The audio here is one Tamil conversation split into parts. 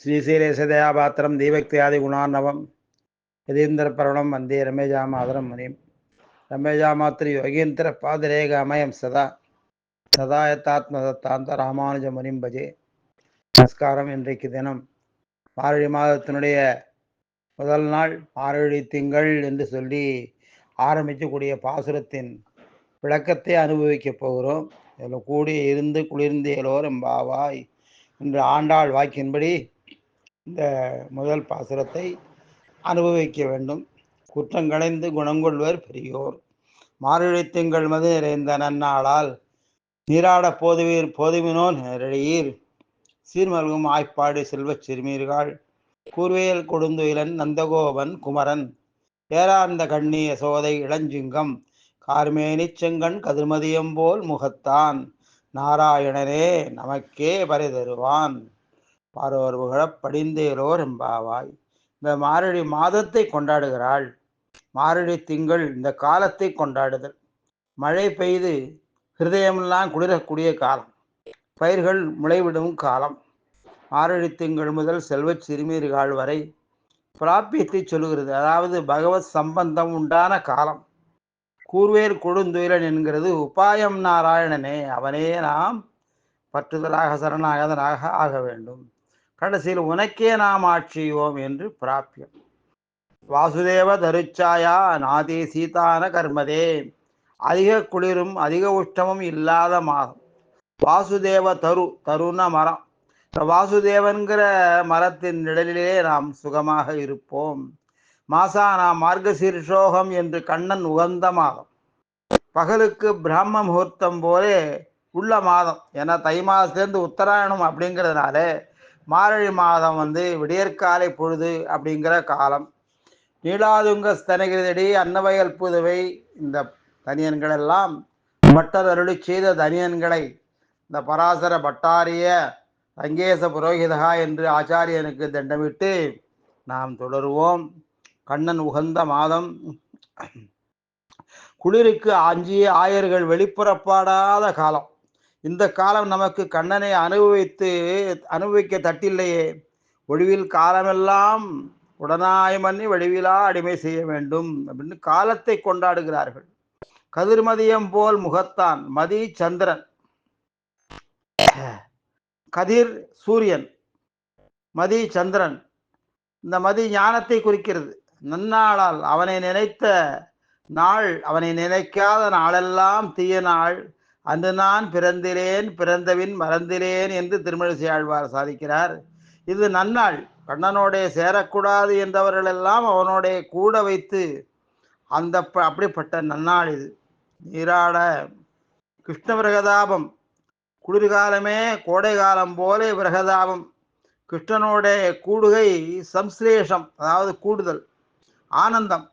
ஸ்ரீசீலேசதயாபாத்திரம் தீபக்தியாதி குணார்ணவம். யதீந்திர பரவணம் வந்தே ரமேஜாமாதரம் முனிம். ரமேஜாமாத்திரி யோகீந்திர பாதரேக அமயம் சதா. சதா யத்தாத்மதத்தாந்த ராமானுஜ முனிம் பஜே. நமஸ்காரம் இன்றைக்கு தினம் மாரழி மாதத்தினுடைய முதல் நாள் மாரழி திங்கள் என்று சொல்லி ஆரம்பிக்கக்கூடிய பாசுரத்தின் விளக்கத்தை அனுபவிக்கப் போகிறோம். இதில் கூடி இருந்து குளிர்ந்தேலோர் எம்பாவாய் என்று ஆண்டாள் வாக்கின்படி இந்த முதல் பாசுரத்தை அனுபவிக்க வேண்டும். குற்றங்களைந்து குணங்கொள்வர் பெரியோர். மார்கழி திங்கள் மது நிறைந்த நன்னாளால். நீராட போதுவீர் போதுவினோ நிறையீர் சீர்மல்கும் ஆய்ப்பாடு செல்வச் சிறுமீர்கள் கூர்வேல் கொடுந்துயிலன் நந்தகோபன் குமரன். ஏரார்ந்த கண்ணிய சோதை இளஞ்சிங்கம். கார்மேனி செங்கண் கதிர்மதியம் போல் முகத்தான். நாராயணனே நமக்கே பரிதருவான். பாரோர் புகழப் படிந்தேலோர் எம்பாவாய் இந்த மாரடி மாதத்தை கொண்டாடுகிறாள். மாரடி திங்கள் இந்த காலத்தை கொண்டாடுதல். மழை பெய்து ஹிருதயமெல்லாம் குளிரக்கூடிய காலம். பயிர்கள் முளைவிடும் காலம். மாரடி திங்கள் முதல் செல்வச் சிறுமீர்கள் வரை பிராப்பியத்தை சொல்லுகிறது. அதாவது பகவத் சம்பந்தம் உண்டான காலம். கூர்வேர் கொடுந்துயிலன் என்கிறது உபாயம் நாராயணனே. அவனே நாம் பற்றுதலாக சரணாகதனாக ஆக வேண்டும். கடைசியில் உனக்கே நாம் ஆட்சியோம் என்று பிராப்பியம் வாசுதேவ தருச்சாயா நாதே சீதான கர்மதே. அதிக குளிரும் அதிக உஷ்டமும் இல்லாத மாதம். வாசுதேவ தரு தருண மரம். இந்த வாசுதேவன்கிற மரத்தின் நிழலிலே நாம் சுகமாக இருப்போம். மாசா நாம் மார்கசீர்ஷோகம் என்று கண்ணன் உகந்த மாதம். பகலுக்கு பிரம்ம முகூர்த்தம் போலே உள்ள மாதம். ஏன்னா தை மாதத்துலேருந்து உத்தராயணம் அப்படிங்கிறதுனால மாரழி மாதம் வந்து விடியற்காலை பொழுது அப்படிங்கிற காலம். நீலாதுங்க ஸ்தனகிரிதடி அன்னவயல் புதுவை இந்த தனியன்கள் எல்லாம் பட்டர் அருளி செய்த தனியன்களை இந்த பராசர பட்டாரிய ரங்கேச புரோகிதகா என்று ஆச்சாரியனுக்கு தண்டமிட்டு நாம் தொடருவோம். கண்ணன் உகந்த மாதம். குளிருக்கு அஞ்சிய ஆயர்கள் வெளிப்புறப்பாடாத காலம். இந்த காலம் நமக்கு கண்ணனை அனுபவித்து அனுபவிக்க தட்டில்லையே. ஒழிவில் காலமெல்லாம் உடனாய் மன்னி வடிவிலா அடிமை செய்ய வேண்டும் அப்படின்னு காலத்தை கொண்டாடுகிறார்கள். கதிர்மதியம் போல் முகத்தான் மதி சந்திரன். கதிர் சூரியன். மதி சந்திரன். இந்த மதி ஞானத்தை குறிக்கிறது. நன்னாளால் அவனை நினைத்த நாள் அவனை நினைக்காத நாளெல்லாம் தீய நாள் அன்று நான் பிறந்திலேன் பிறந்தவின் மறந்திலேன் என்று திருமழிசை ஆழ்வார் சாதிக்கிறார். இது நன்னாள். கண்ணனோடைய சேரக்கூடாது என்றவர்களெல்லாம் அவனோடைய கூட வைத்து அந்த அப்படிப்பட்ட நன்னாள் இது. நீராட கிருஷ்ண விரகதாபம் குளிர்காலமே கோடை காலம் போல விரகதாபம். கிருஷ்ணனுடைய கூடுகை சம்ஸ்லேஷம் அதாவது கூடுதல். ஆனந்தம்.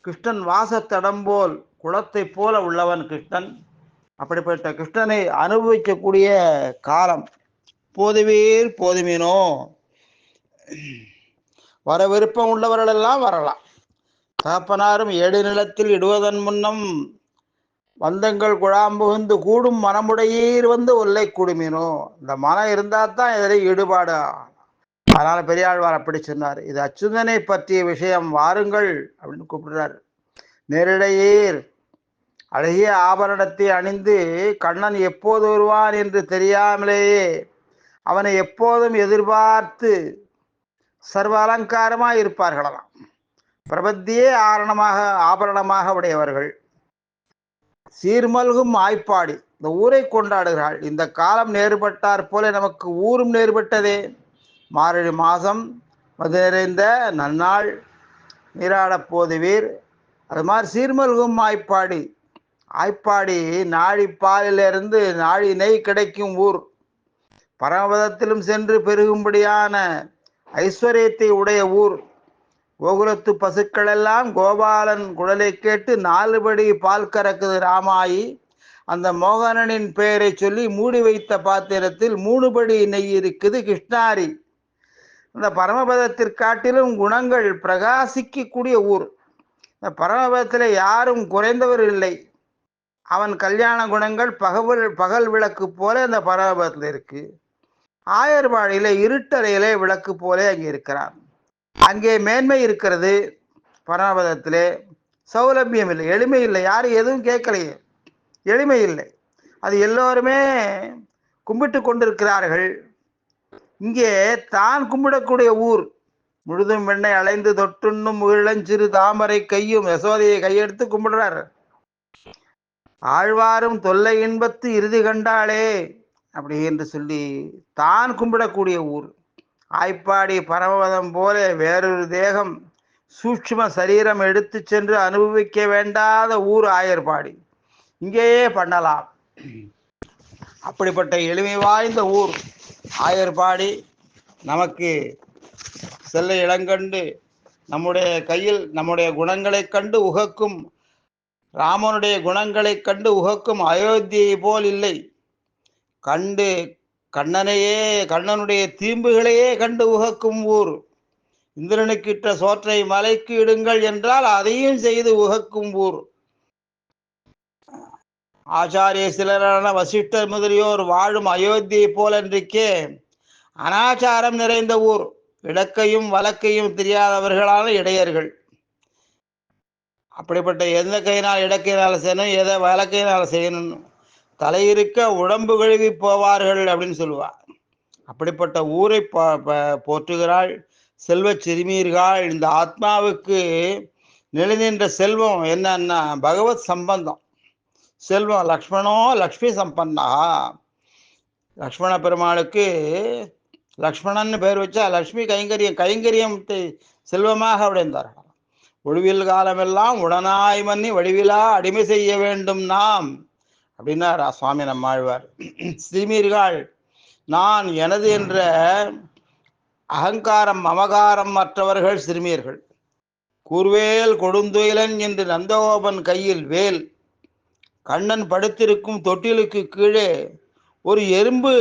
கிருஷ்ணன் வாசத்தடம் போல் குளத்தை போல உள்ளவன் கிருஷ்ணன். அப்படிப்பட்ட கிருஷ்ணனை அனுபவிக்கக்கூடிய காலம். போதுவீர் போதுமீனோ. வர விருப்பம் உள்ளவர்களெல்லாம் வரலாம். தகப்பனாரும் ஏடு நிலத்தில் இடுவதன் முன்னம் வந்தங்கள் குழாம் புகுந்து கூடும் மனமுடையீர் வந்து ஒல்லை கூடுமீனோ. இந்த மனம் இருந்தால் தான் இதில் ஈடுபாடு. அதனால் பெரியாழ்வார் அப்படி சொன்னார். இது அச்சுதனை பற்றிய விஷயம் வாருங்கள் அப்படின்னு கூப்பிடுறார். நேரிடையீர். அழகிய ஆபரணத்தை அணிந்து கண்ணன் எப்போது வருவான் என்று தெரியாமலேயே அவனை எப்போதும் எதிர்பார்த்து சர்வ அலங்காரமாக இருப்பார்களாம். பிரபத்தியே ஆரணமாக ஆபரணமாக உடையவர்கள். சீர்மல்கும் ஆய்ப்பாடி. இந்த ஊரை கொண்டாடுகிறாள். இந்த காலம் நேர்பட்டார் போல நமக்கு ஊரும் நேர்பட்டதே. மார்கழி மாதம் மது நிறைந்த நன்னாள் நீராடப் போதுவீர். அது மாதிரி சீர்மல்கும் ஆய்ப்பாடி. ஆய்ப்பாடி நாழி பாலிலிருந்து நாழி நெய் கிடைக்கும் ஊர். பரமபதத்திலும் சென்று பெருகும்படியான ஐஸ்வர்யத்தை உடைய ஊர். கோகுலத்து பசுக்களெல்லாம் கோபாலன் குழலை கேட்டு நாலுபடி பால் கறக்குது ராமாயி. அந்த மோகனனின் பெயரை சொல்லி மூடி வைத்த பாத்திரத்தில் மூணுபடி நெய் இருக்குது கிருஷ்ணாரி. இந்த பரமபதத்திற்காட்டிலும் குணங்கள் பிரகாசிக்கக்கூடிய ஊர். இந்த பரமபதத்தில் யாரும் குறைந்தவர் இல்லை. அவன் கல்யாண குணங்கள் பகவல் பகல் விளக்கு போல அந்த பராபரத்தில் இருக்கு. ஆயர்பாடியில இருட்டறையிலே விளக்கு போலே அங்கே இருக்கிறான். அங்கே மேன்மை இருக்கிறது பராபதத்திலே சௌலபியம் இல்லை எளிமை இல்லை. யாரும் எதுவும் கேட்கலையே. எளிமை இல்லை. அது எல்லோருமே கும்பிட்டு கொண்டிருக்கிறார்கள். இங்கே தான் கும்பிடக்கூடிய ஊர். முழுதும் வெண்ணை அலைந்து தொட்டுண்ணும் முகிழஞ்சிறு தாமரை கையும் யசோதையை கையெடுத்து கும்பிடுறார். ஆழ்வாரும் தொல்லை இன்பத்து இறுதி கண்டாளே அப்படி என்று சொல்லி தான் கும்பிடக்கூடிய ஊர். ஆய்ப்பாடி பரமவதம் போல வேறொரு தேகம் சூட்சும சரீரம் எடுத்து சென்று அனுபவிக்க வேண்டாத ஊர் ஆயர்பாடி. இங்கேயே பண்ணலாம். அப்படிப்பட்ட எளிமை வாய்ந்த ஊர் ஆயர்பாடி. நமக்கு செல்ல இளங்கண்டு நம்முடைய கையில் நம்முடைய குணங்களைக் கண்டு உகக்கும் ராமனுடைய குணங்களைக் கண்டு உகக்கும் அயோத்தியை போல் இல்லை. கண்டு கண்ணனையே கண்ணனுடைய தீம்புகளையே கண்டு உகக்கும் ஊர். இந்திரனுக்கிட்ட சோற்றை மலைக்கு இடுங்கள் என்றால் அதையும் செய்து உகக்கும் ஊர். ஆச்சாரிய சிலரான வசிஷ்டர் முதலியோர் வாழும் அயோத்தியை போலன்றிக்கே அனாச்சாரம் நிறைந்த ஊர். இடக்கையும் வழக்கையும் தெரியாதவர்களான இடையர்கள். அப்படிப்பட்ட எந்த கையினால் இடக்கையினால் செய்யணும் எதை வழக்கையினால் தலை தலையிருக்க உடம்பு கழுவி போவார்கள் அப்படின்னு சொல்லுவா. அப்படிப்பட்ட ஊரை போற்றுகிறாள். செல்வ சிறுமியர்கள். இந்த ஆத்மாவுக்கு நிலைநின்ற செல்வம் என்னன்னா பகவத் சம்பந்தம். செல்வம் லக்ஷ்மணோ லக்ஷ்மி சம்பன்னா லக்ஷ்மண பெருமாளுக்கு லக்ஷ்மணன் பேர் வச்சா லக்ஷ்மி கைங்கரியம் கைங்கரியம் செல்வமாக அடைந்தார்கள் ஒழுவில் காலமெல்லாம் உடனாய் மன்னி வடிவிலா அடிமை செய்ய வேண்டும் நாம். அப்படின்னார் சுவாமி நம்மாழ்வார். சிறுமீர்கள் நான் எனது என்ற அகங்காரம் மமகாரம் மற்றவர்கள் சிறுமியர்கள் கூர்வேல் கொடுந்துயிலன் என்று நந்தகோபன் கையில் வேல். கண்ணன் படுத்திருக்கும் தொட்டிலுக்கு கீழே ஒரு எறும்பு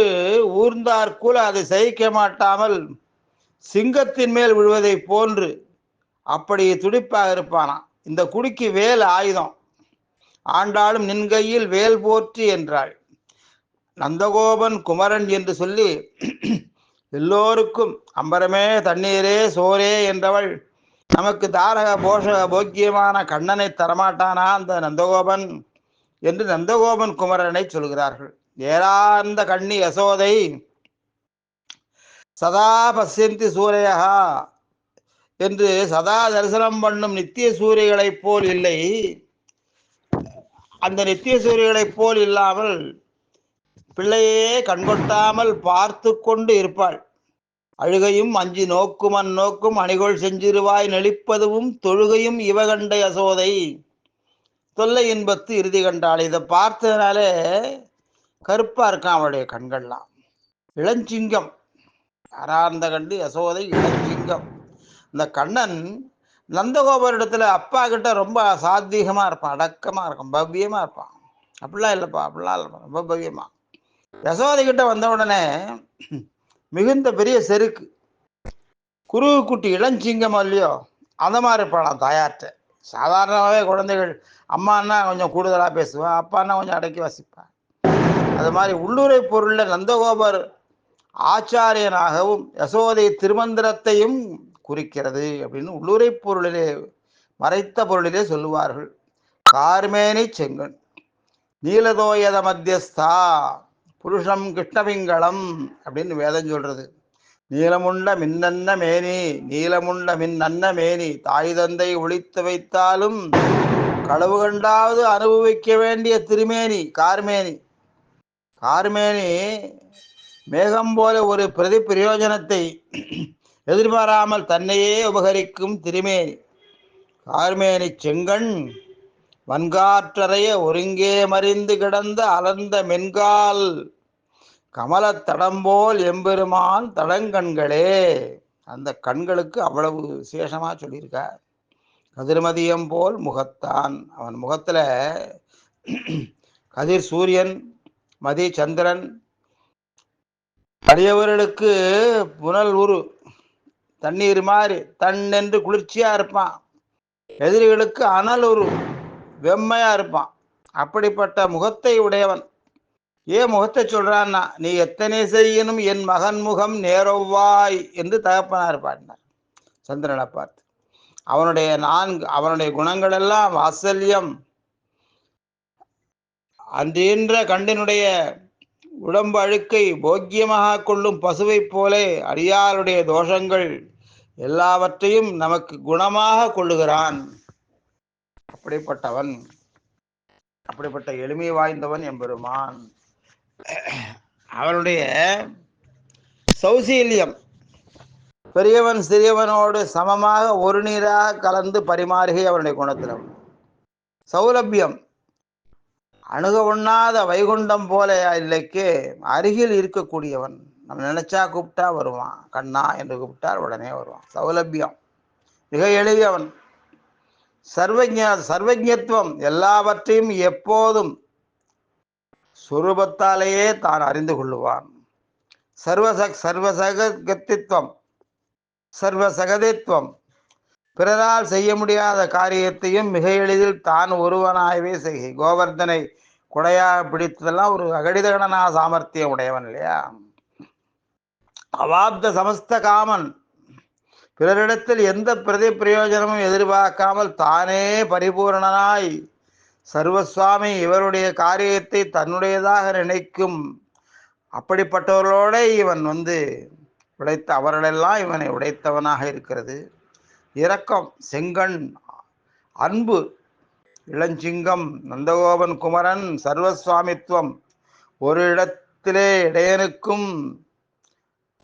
ஊர்ந்தார்கூல அதை சகிக்க மாட்டாமல் சிங்கத்தின் மேல் விழுவதை போன்று அப்படி துடிப்பாக இருப்பானாம். இந்த குடிக்கு வேல் ஆயுதம். ஆண்டாளும் நின் கையில் வேல் போற்றி என்றாள். நந்தகோபன் குமரன் என்று சொல்லி எல்லோருக்கும் அம்பரமே தண்ணீரே சோரே என்றவள் நமக்கு தாரக போஷக போக்கியமான கண்ணனை தரமாட்டானா அந்த நந்தகோபன் என்று நந்தகோபன் குமரனை சொல்கிறார்கள். ஏரார்ந்த கண்ணி யசோதை சதா பசியந்தி சூரையா என்று சதா தரிசனம் பண்ணும் நித்திய சூரியகளைப் போல் இல்லை. அந்த நித்திய சூரியகளைப் போல் இல்லாமல் பிள்ளையே கண்கொட்டாமல் பார்த்து கொண்டு இருப்பாள். அழுகையும் அஞ்சி நோக்கும் நோக்கும் அணிகொள் செஞ்சிருவாய் நெளிப்பதுவும் தொழுகையும் இவகண்ட யசோதை தொல்லை இன்பத்து இறுதி கண்டாள். இதை பார்த்ததுனாலே கருப்பா இருக்கான் அவளுடைய கண்கள்லாம். இளஞ்சிங்கம். யாரார்ந்த கண்டு யசோதை இளஞ்சிங்கம். இந்த கண்ணன் நந்தகோபுரத்துல அப்பா கிட்ட ரொம்ப சாத்வீகமா இருப்பான் அடக்கமா இருக்கும் பவ்யமா இருப்பான். அப்படிலாம் இல்லைப்பா அப்படிலாம் இல்லைப்பா ரொம்ப பவ்யமா. யசோதை கிட்ட வந்த உடனே மிகுந்த பெரிய செருக்கு. குருவு குட்டி இளஞ்சிங்கம் இல்லையோ அந்த மாதிரி இருப்பான் தாயார்கிட்ட. சாதாரணமாகவே குழந்தைகள் அம்மான்னா கொஞ்சம் கூடுதலாக பேசுவேன் அப்பான்னா கொஞ்சம் அடக்கி வசிப்பேன். அது மாதிரி உள்ளுரை பொருளில் நந்தகோபர் ஆச்சாரியனாகவும் யசோதை திருமந்திரத்தையும் குறிக்கிறது அப்படின்னு உள்ளுரை பொருளிலே மறைத்த பொருளிலே சொல்லுவார்கள். கார்மேனி செங்கன். நீலதோயத மத்தியஸ்தா புருஷம் கிருஷ்ணபிங்களம் அப்படின்னு வேதம் சொல்றது. நீலமுண்ட மின்னன்ன மேனி நீலமுண்ட மின்னன்ன மேனி தாய் தந்தை ஒழித்து வைத்தாலும் களவு கண்டாவது அனுபவிக்க வேண்டிய திருமேனி கார்மேனி. கார்மேனி மேகம் போல ஒரு பிரதி பிரயோஜனத்தை எதிர்பாராமல் தன்னையே உபகரிக்கும் திருமேனி கார்மேனி செங்கண் வன்காற்றறைய ஒருங்கே மறிந்து கிடந்த அலர்ந்த மென்கால் கமலத் தடம்போல் எம்பெருமான் தடங்கண்களே. அந்த கண்களுக்கு அவ்வளவு விசேஷமாக சொல்லியிருக்கார். கதிர்மதியம் போல் முகத்தான். அவன் முகத்தில் கதிர் சூரியன் மதி சந்திரன் அடியவர்களுக்கு புனல் உரு தண்ணீர் மாதிரி தன் என்று குளிர்ச்சியா இருப்பான். எதிரிகளுக்கு அனல் ஒரு வெம்மையா இருப்பான். அப்படிப்பட்ட முகத்தை உடையவன். ஏன் முகத்தை சொல்றான்னா நீ எத்தனை செய்யணும் என் மகன் முகம் நேரவாய் என்று தகப்பனார் பாடினார். சந்திரனை பார்த்து அவனுடைய நான்கு அவனுடைய குணங்கள் எல்லாம் வாசல்யம். அன்றின்ற கண்டினுடைய உடம்பு அழுக்கை போக்கியமாக கொள்ளும் பசுவைப் போலே அடியாருடைய தோஷங்கள் எல்லாவற்றையும் நமக்கு குணமாக கொள்ளுகிறான். அப்படிப்பட்டவன் அப்படிப்பட்ட எளிமை வாய்ந்தவன் எம்பெருமான். அவனுடைய சௌசீல்யம் பெரியவன் சிறியவனோடு சமமாக ஒரு நீராக கலந்து பரிமாறுகை அவனுடைய குணத்திலும் சௌலபியம் அணுக உண்ணாத வைகுண்டம் போல இல்லைக்கு அருகில் இருக்கக்கூடியவன். நம்ம நினைச்சா கூப்பிட்டா வருவான். கண்ணா என்று கூப்பிட்டால் உடனே வருவான். சௌலபியம். மிக எளியவன். சர்வஜ சர்வஜத்துவம் எல்லாவற்றையும் எப்போதும் சுரூபத்தாலேயே தான் அறிந்து கொள்ளுவான். சர்வச சர்வசகத்தித்வம் சர்வசகதித்வம். பிறரால் செய்ய முடியாத காரியத்தையும் மிக எளிதில் தான் ஒருவனாகவே செய்கை கோவர்தனை கொடையாக பிடித்ததெல்லாம் ஒரு அகடிதகணனா சாமர்த்தியம் உடையவன் இல்லையா? அவாப்த சமஸ்த காமன். பிறரிடத்தில் எந்த பிரதி பிரயோஜனமும் எதிர்பார்க்காமல் தானே பரிபூரணனாய். சர்வசுவாமி இவருடைய காரியத்தை தன்னுடையதாக நினைக்கும். அப்படிப்பட்டவர்களோட இவன் வந்து உடைத்த அவர்களெல்லாம் இவனை உடைத்தவனாக இருக்கிறது. இரக்கம் செங்கண் அன்பு இளஞ்சிங்கம் நந்தகோபன் குமரன் சர்வசுவாமித்துவம் ஒரு இடத்திலே இடையனுக்கும்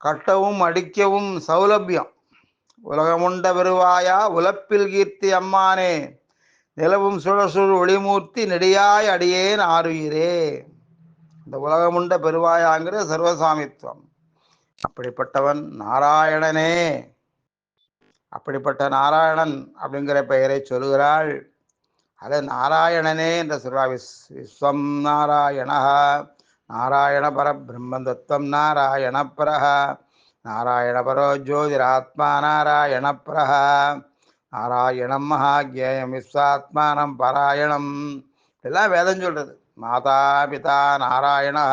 கட்டவும் அடிக்கவும் சௌலபியம். உலகமுண்ட பெருவாயா உலப்பில் கீர்த்தி அம்மானே நிலவும் சுழசுழ் ஒளிமூர்த்தி நெடியாய் அடியேன் ஆறுயிரே இந்த உலகமுண்ட பெருவாயாங்கிற சர்வசாமித்துவம் அப்படிப்பட்டவன் நாராயணனே. அப்படிப்பட்ட நாராயணன் அப்படிங்கிற பெயரை சொல்கிறாள் அது நாராயணனே என்று சொல்வா விஸ் விஸ்வம் நாராயணா நாராயண பரபிரம்ம தத்துவம் நாராயண பரஹ நாராயண பரோ ஜோதிராத்மா நாராயண பிரஹா நாராயணம் மகாஜேயம் விஸ்வாத்மானம் பாராயணம். எல்லாம் வேதம் சொல்றது. மாதா பிதா நாராயணா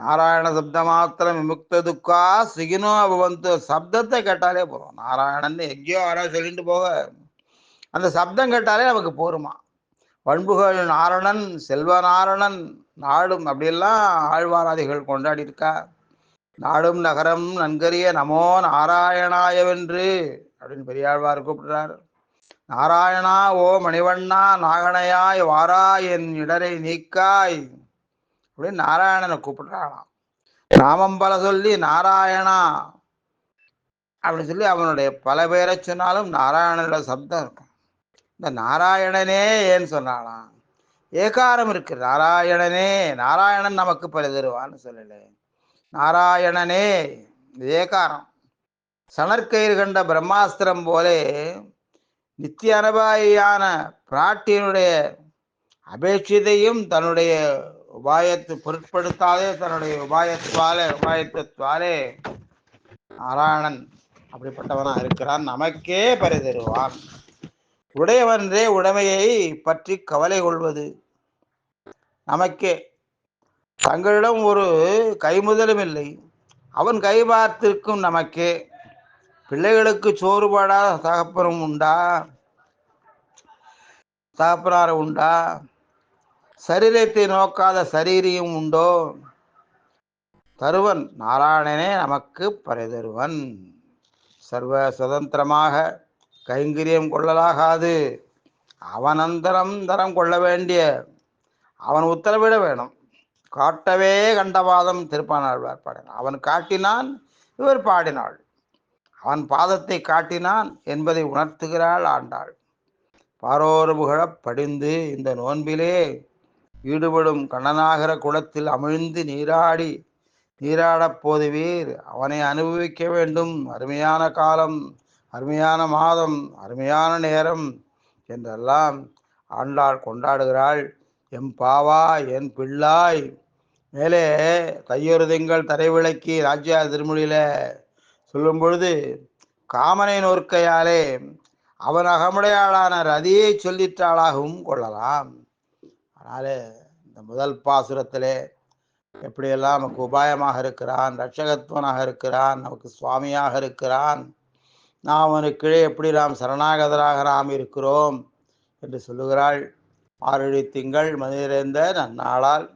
நாராயண சப்த மாத்திரம் விமுக்த துக்கா சிகினோ பவந்து சப்தத்தை கேட்டாலே போதும். நாராயணன் எங்கேயோ யாராவது சொல்லிட்டு போக. அந்த சப்தம் கேட்டாலே நமக்கு போருமா? பண்புகள் நாரணன் செல்வ நாரணன் நாடும் அப்படியெல்லாம் ஆழ்வாராதிகள் கொண்டாடி இருக்கா? நாடும் நகரம் நன்கரிய நமோ நாராயணாயவென்று அப்படின்னு பெரியாழ்வார் கூப்பிடுறார். நாராயணா ஓ மணிவண்ணா நாகனையாய் வாரா என் இடரை நீக்காய். அப்படின்னு நாராயணனை கூப்பிடுறானாம் நாமம் பல சொல்லி நாராயணா அப்படின்னு சொல்லி அவனுடைய பல பேரை சொன்னாலும் நாராயணனோட சப்தம் இருக்கும். இந்த நாராயணனே ஏன்னு சொன்னாலாம் ஏகாரம் இருக்கு. நாராயணனே நாராயணன் நமக்கு பல தருவான்னு சொல்லல. நாராயணனே ஏகாரம். சணற்கயிறு கண்ட பிரம்மாஸ்திரம் போலே நித்திய அனுபாயியான பிராட்டியனுடைய அபேட்சிதையும் தன்னுடைய உபாயத்து பொருட்படுத்தாதே தன்னுடைய உபாயத்தாலே உபாயத்தாலே நாராயணன் அப்படிப்பட்டவனா இருக்கிறான். நமக்கே பரிதருவான். உடையவன்றே உடைமையை பற்றி கவலை கொள்வது நமக்கே. தங்களிடம் ஒரு கைமுதலும் இல்லை. அவன் கை பார்த்திருக்கும் நமக்கே. பிள்ளைகளுக்கு சோறுபாடாத தகப்பனும் உண்டா? தகப்பனார உண்டா? சரீரத்தை நோக்காத சரீரியும் உண்டோ? தருவன் நாராயணனே நமக்கு பரிதருவன். சர்வ சுதந்திரமாக கைங்கரியம் கொள்ளலாகாது. அவனந்தரம் தரம் கொள்ள வேண்டிய அவன் உத்தரவிட வேணும். காட்டவே கண்டவாதம் திருப்பானாழ்வார் பாடினான் அவன் காட்டினான் இவர் பாடினாள். அவன் பாதத்தை காட்டினான் என்பதை உணர்த்துகிறாள் ஆண்டாள். பாரோரு புகழப் படிந்து இந்த நோன்பிலே ஈடுபடும் கண்ணனாகிற குளத்தில் அமிழ்ந்து நீராடி நீராடப் போதுவீர். அவனை அனுபவிக்க வேண்டும். அருமையான காலம் அருமையான மாதம் அருமையான நேரம் என்றெல்லாம் ஆண்டாள் கொண்டாடுகிறாள். எம் பாவா என் பிள்ளாய். மேலே தையொரு திங்கள் தரைவிளக்கி ராஜ்யா திருமொழியில சொல்லும் பொழுது காமனை நோர்க்கையாலே அவன் அகமுடையாளான ரதியை சொல்லிற்றாளாகவும் கொள்ளலாம். அதனால் இந்த முதல் பாசுரத்திலே எப்படியெல்லாம் நமக்கு உபாயமாக இருக்கிறான் ரட்சகத்துவனாக இருக்கிறான் நமக்கு சுவாமியாக இருக்கிறான் நாம் அவனுக்கு கீழே எப்படி நாம் சரணாகதராக நாம் இருக்கிறோம் என்று சொல்லுகிறாள். ஆறழி திங்கள் மனிதர்ந்த நன்னாளால்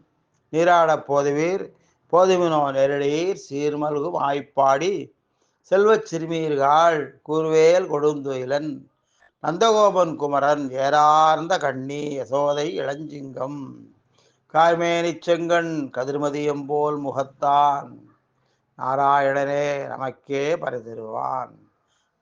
நீராட போதுவீர் போதுமினோ நேரடியீர் சீர்மல்கும் ஆய்ப்பாடி செல்வச் சிறுமீர்கள் கூர்வேல் கொடுந்துயிலன். நந்தகோபன் குமரன் ஏறார்ந்த கண்ணி யசோதை இளஞ்சிங்கம். காய்மேனி செங்கண் கதிர்மதியம் போல் முகத்தான். நாராயணனே நமக்கே பரிதிருவான்.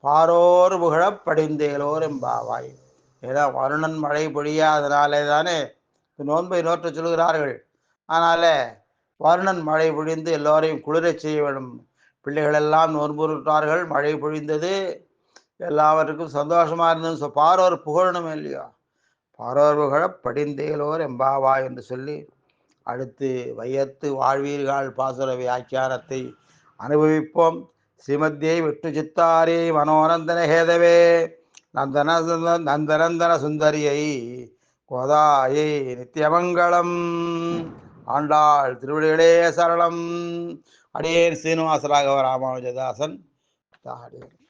பாரோர் புகழப் படிந்தேலோர் எம்பாவாய் ஏதோ வருணன் மழை பொழியாதனாலே தானே நோன்பை நோற்று சொல்கிறார்கள். அதனால வருணன் மழை பொழிந்து எல்லோரையும் குளிரச் செய்ய வேண்டும். பிள்ளைகளெல்லாம் நோன்புறுட்டார்கள் மழை பொழிந்தது எல்லாவற்றுக்கும் சந்தோஷமா இருந்தது. பாரோர் புகழணும் இல்லையோ? பாரோர் புகழ படிந்தேலோர் எம்பாவா என்று சொல்லி அடுத்து வையத்து வாழ்வீர்கள் பாசுர வியாக்கியானத்தை அனுபவிப்போம். ஸ்ரீமத்தியை விட்டு சித்தாரே மனோரந்தன ஹேதவே. நந்தன நந்தனந்தன சுந்தரியை கோதாயை நித்தியமங்கலம் ஆண்டாள் திருவிழிகளே சரணம் அடியேன் சீனிவாசராகவ ராமானுஜதாசன். தாடியன்